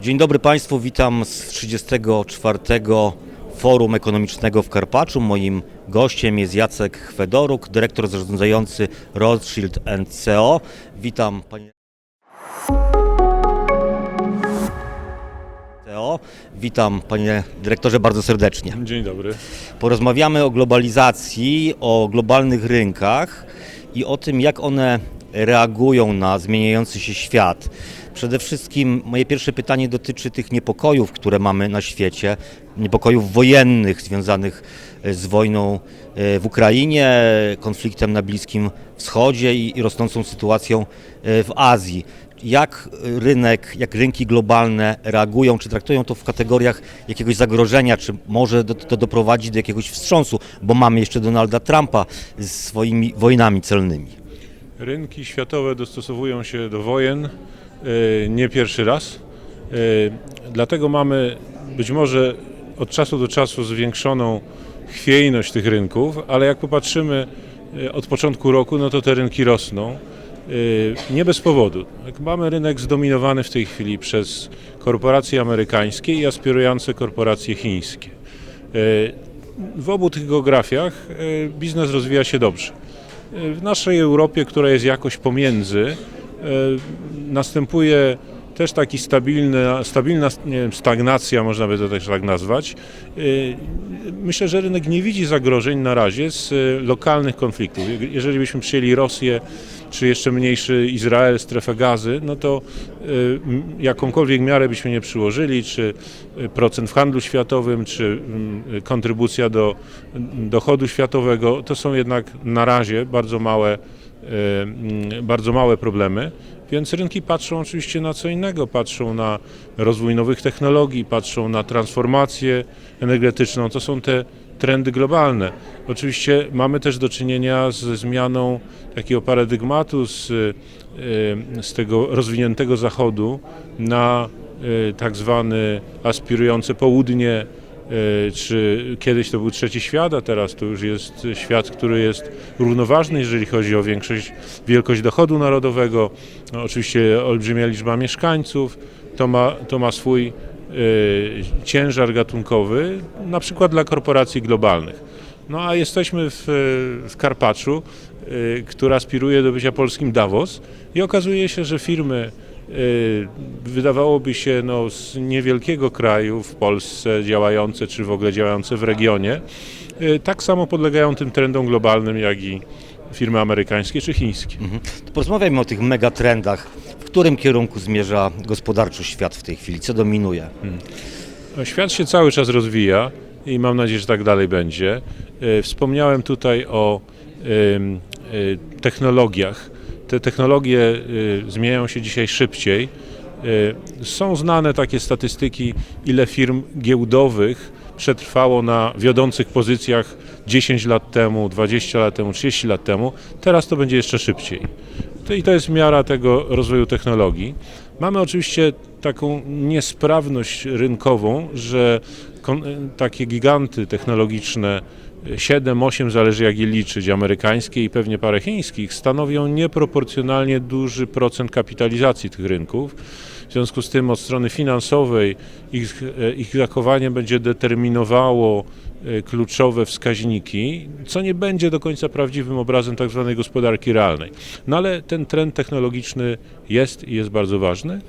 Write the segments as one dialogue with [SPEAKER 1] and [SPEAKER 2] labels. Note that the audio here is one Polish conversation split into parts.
[SPEAKER 1] Dzień dobry Państwu, witam z 34. Forum Ekonomicznego w Karpaczu. Moim gościem jest Jacek Chwedoruk, dyrektor zarządzający Rothschild Co. Witam Panie. Witam Panie Dyrektorze bardzo serdecznie.
[SPEAKER 2] Dzień dobry.
[SPEAKER 1] Porozmawiamy o globalizacji, o globalnych rynkach i o tym, jak one reagują na zmieniający się świat. Przede wszystkim moje pierwsze pytanie dotyczy tych niepokojów, które mamy na świecie, niepokojów wojennych związanych e, z wojną e, w Ukrainie, konfliktem na Bliskim Wschodzie i rosnącą sytuacją e, w Azji. Jak rynek, jak rynki globalne reagują, czy traktują to w kategoriach jakiegoś zagrożenia, czy może do- to doprowadzić do jakiegoś wstrząsu, bo mamy jeszcze Donalda Trumpa z swoimi wojnami celnymi.
[SPEAKER 2] Rynki światowe dostosowują się do wojen nie pierwszy raz. E, Dlatego mamy być może od czasu do czasu zwiększoną chwiejność tych rynków, ale jak popatrzymy e, od początku roku, no to te rynki rosną. Nie bez powodu. Tak, Mamy rynek zdominowany w tej chwili przez korporacje amerykańskie i aspirujące korporacje chińskie. W obu tych geografiach biznes rozwija się dobrze. W naszej Europie, która jest jakoś pomiędzy, następuje też taki stabilny, stabilna nie wiem, stagnacja, można by to też tak nazwać. E, Myślę, że rynek nie widzi zagrożeń na razie z e, lokalnych konfliktów. Jeżeli byśmy przyjęli Rosję, czy jeszcze mniejszy Izrael, strefę gazy, no to e, jakąkolwiek miarę byśmy nie przyłożyli, czy e, procent w handlu światowym, czy kontrybucja do dochodu światowego, to są jednak na razie bardzo małe, e, bardzo małe problemy. Więc rynki patrzą oczywiście na co innego, patrzą na rozwój nowych technologii, patrzą na transformację energetyczną. To są te trendy globalne. Oczywiście mamy też do czynienia ze zmianą takiego paradygmatu z, e, z tego rozwiniętego zachodu na tak zwany aspirujące południe, czy kiedyś to był trzeci świat, a teraz to już jest świat, który jest równoważny, jeżeli chodzi o większość, wielkość dochodu narodowego, no, oczywiście olbrzymia liczba mieszkańców, to ma, to ma swój e, ciężar gatunkowy, na przykład dla korporacji globalnych. No a jesteśmy w, w Karpaczu, y, która aspiruje do bycia polskim Davos i okazuje się, że firmy y, wydawałoby się no, z niewielkiego kraju w Polsce działające, czy w ogóle działające w regionie, y, tak samo podlegają tym trendom globalnym, jak i firmy amerykańskie czy chińskie.
[SPEAKER 1] To porozmawiajmy o tych megatrendach. W którym kierunku zmierza gospodarczo świat w tej chwili? Co dominuje?
[SPEAKER 2] No, Świat się cały czas rozwija i mam nadzieję, że tak dalej będzie. E, Wspomniałem tutaj o technologiach. Te technologie e, zmieniają się dzisiaj szybciej. E, Są znane takie statystyki, ile firm giełdowych przetrwało na wiodących pozycjach 10 lat temu, 20 lat temu, 30 lat temu. Teraz to będzie jeszcze szybciej. I to jest miara tego rozwoju technologii. Mamy oczywiście taką niesprawność rynkową, że kon- takie giganty technologiczne, 7, 8, zależy jak je liczyć, amerykańskie i pewnie parę chińskich, stanowią nieproporcjonalnie duży procent kapitalizacji tych rynków. W związku z tym od strony finansowej ich, e, ich zachowanie będzie determinowało e, kluczowe wskaźniki, co nie będzie do końca prawdziwym obrazem tak zwanej gospodarki realnej. No ale ten trend technologiczny jest i jest bardzo ważny.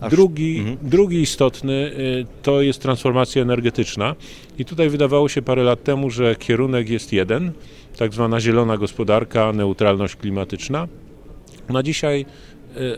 [SPEAKER 1] Aż-
[SPEAKER 2] Drugi,
[SPEAKER 1] Mhm.
[SPEAKER 2] drugi istotny y, to jest transformacja energetyczna. I tutaj wydawało się parę lat temu, że kierunek jest jeden, tak zwana zielona gospodarka, neutralność klimatyczna. Na dzisiaj y,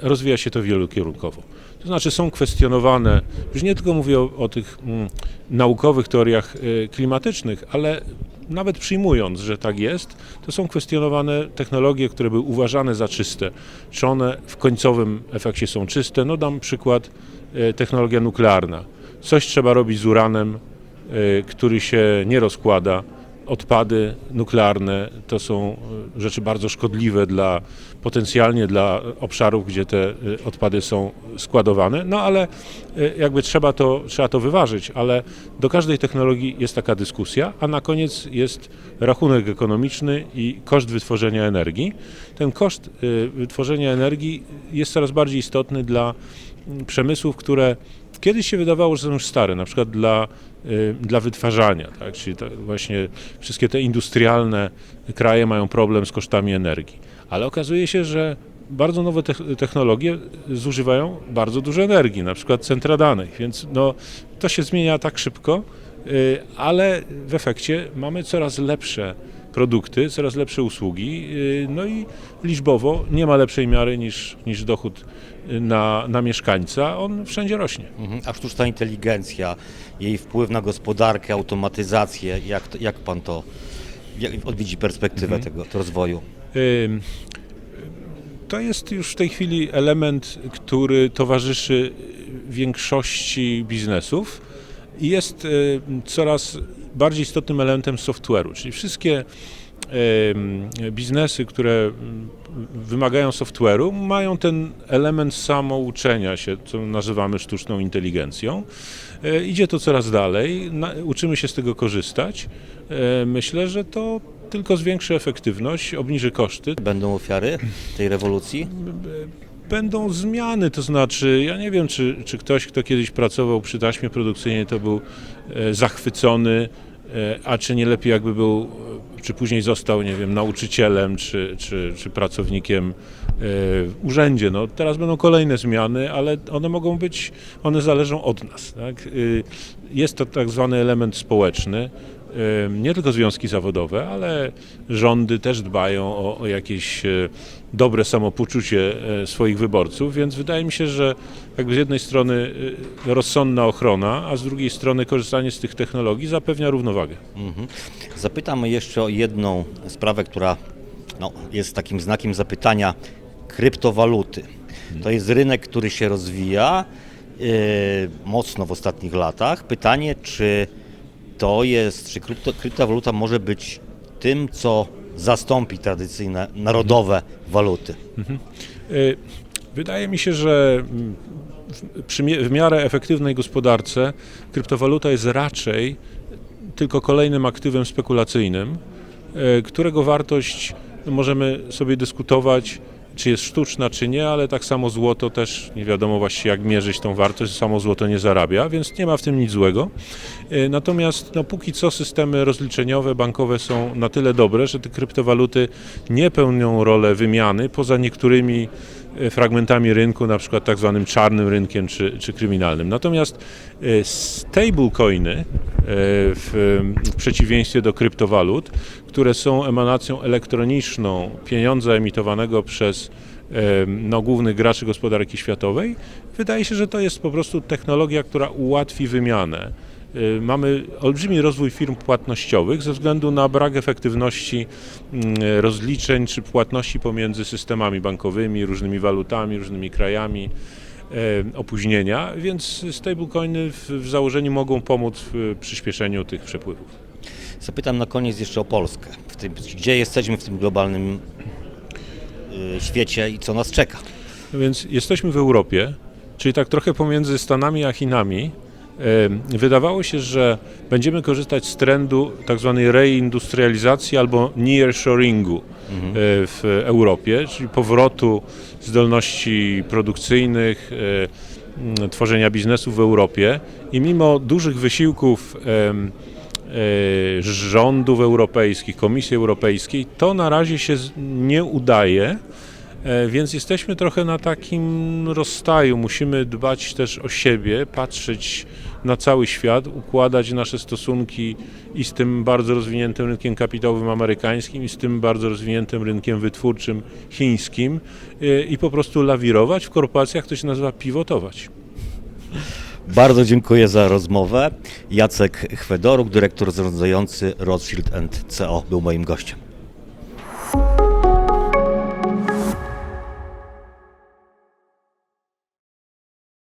[SPEAKER 2] rozwija się to wielokierunkowo. To znaczy są kwestionowane, już nie tylko mówię o, o tych mm, naukowych teoriach y, klimatycznych, ale nawet przyjmując, że tak jest, to są kwestionowane technologie, które były uważane za czyste. Czy one w końcowym efekcie są czyste? No dam przykład e, technologia nuklearna. Coś trzeba robić z uranem, e, który się nie rozkłada. Odpady nuklearne to są e, rzeczy bardzo szkodliwe dla potencjalnie dla obszarów, gdzie te e, odpady są składowane. No ale e, jakby trzeba to, trzeba to wyważyć, ale do każdej technologii jest taka dyskusja, a na koniec jest rachunek ekonomiczny i koszt wytworzenia energii. Ten koszt wytworzenia energii jest coraz bardziej istotny dla mm, przemysłów, które kiedyś się wydawało, że są już stare, na przykład dla, dla wytwarzania, tak? czyli właśnie wszystkie te industrialne kraje mają problem z kosztami energii. Ale okazuje się, że bardzo nowe tech- technologie zużywają bardzo dużo energii, na przykład centra danych, więc no, to się zmienia tak szybko, y, ale w efekcie mamy coraz lepsze produkty, coraz lepsze usługi, y, no i liczbowo nie ma lepszej miary niż, niż dochód y, na, na mieszkańca, on wszędzie rośnie.
[SPEAKER 1] Mhm. A sztuczna inteligencja, jej wpływ na gospodarkę, automatyzację, jak, to, jak pan to, jak odwiedzi perspektywę tego to rozwoju?
[SPEAKER 2] Ym, To jest już w tej chwili element, który towarzyszy większości biznesów i jest y, coraz bardziej istotnym elementem software'u, czyli wszystkie biznesy, które ym, wymagają software'u, mają ten element samouczenia się, co nazywamy sztuczną inteligencją. E, Idzie to coraz dalej, uczymy się z tego korzystać. E, Myślę, że to tylko zwiększy efektywność, obniży koszty.
[SPEAKER 1] Będą ofiary tej rewolucji?
[SPEAKER 2] Będą zmiany, to znaczy, ja nie wiem, czy, czy ktoś, kto kiedyś pracował przy taśmie produkcyjnej, to był e, zachwycony, e, a czy nie lepiej jakby był, e, czy później został, nie wiem, nauczycielem, czy, czy, czy pracownikiem w urzędzie. No, teraz będą kolejne zmiany, ale one mogą być, one zależą od nas. Tak? Y, Jest to tak zwany element społeczny. Nie tylko związki zawodowe, ale rządy też dbają o, o jakieś e, dobre samopoczucie e, swoich wyborców, więc wydaje mi się, że jakby z jednej strony e, rozsądna ochrona, a z drugiej strony korzystanie z tych technologii zapewnia równowagę.
[SPEAKER 1] Mhm. Zapytam jeszcze o jedną sprawę, która no, jest takim znakiem zapytania. Kryptowaluty. To jest rynek, który się rozwija yy, mocno w ostatnich latach. Pytanie, czy to jest, czy krypto, kryptowaluta może być tym, co zastąpi tradycyjne narodowe waluty?
[SPEAKER 2] Y, Wydaje mi się, że w- miarę efektywnej gospodarce kryptowaluta jest raczej tylko kolejnym aktywem spekulacyjnym, y, którego wartość możemy sobie dyskutować, czy jest sztuczna, czy nie, ale tak samo złoto też nie wiadomo właściwie jak mierzyć tą wartość, samo złoto nie zarabia, więc nie ma w tym nic złego. Y, Natomiast no, póki co systemy rozliczeniowe, bankowe są na tyle dobre, że te kryptowaluty nie pełnią rolę wymiany poza niektórymi e, fragmentami rynku, na przykład tak zwanym czarnym rynkiem czy, czy kryminalnym. Natomiast e, stablecoiny e, w, w przeciwieństwie do kryptowalut, które są emanacją elektroniczną pieniądza emitowanego przez e, no, głównych graczy gospodarki światowej, wydaje się, że to jest po prostu technologia, która ułatwi wymianę. Y, Mamy olbrzymi rozwój firm płatnościowych ze względu na brak efektywności mm, rozliczeń czy płatności pomiędzy systemami bankowymi, różnymi walutami, różnymi krajami, e, opóźnienia, więc stablecoiny w, w założeniu mogą pomóc w przyspieszeniu tych przepływów.
[SPEAKER 1] Zapytam na koniec jeszcze o Polskę. Tym, gdzie jesteśmy w tym globalnym yy, świecie i co nas czeka?
[SPEAKER 2] No więc jesteśmy w Europie, czyli tak trochę pomiędzy Stanami a Chinami. Wydawało się, że będziemy korzystać z trendu tak zwanej reindustrializacji albo nearshoringu e, w Europie, czyli powrotu zdolności produkcyjnych, e, tworzenia biznesu w Europie i mimo dużych wysiłków e, rządów europejskich, Komisji Europejskiej, to na razie się nie udaje. E, Więc jesteśmy trochę na takim rozstaju. Musimy dbać też o siebie, patrzeć na cały świat, układać nasze stosunki i z tym bardzo rozwiniętym rynkiem kapitałowym amerykańskim, i z tym bardzo rozwiniętym rynkiem wytwórczym chińskim e, i po prostu lawirować. W korporacjach to się nazywa pivotować.
[SPEAKER 1] Bardzo dziękuję za rozmowę. Jacek Chwedoruk, dyrektor zarządzający Rothschild Co. był moim gościem.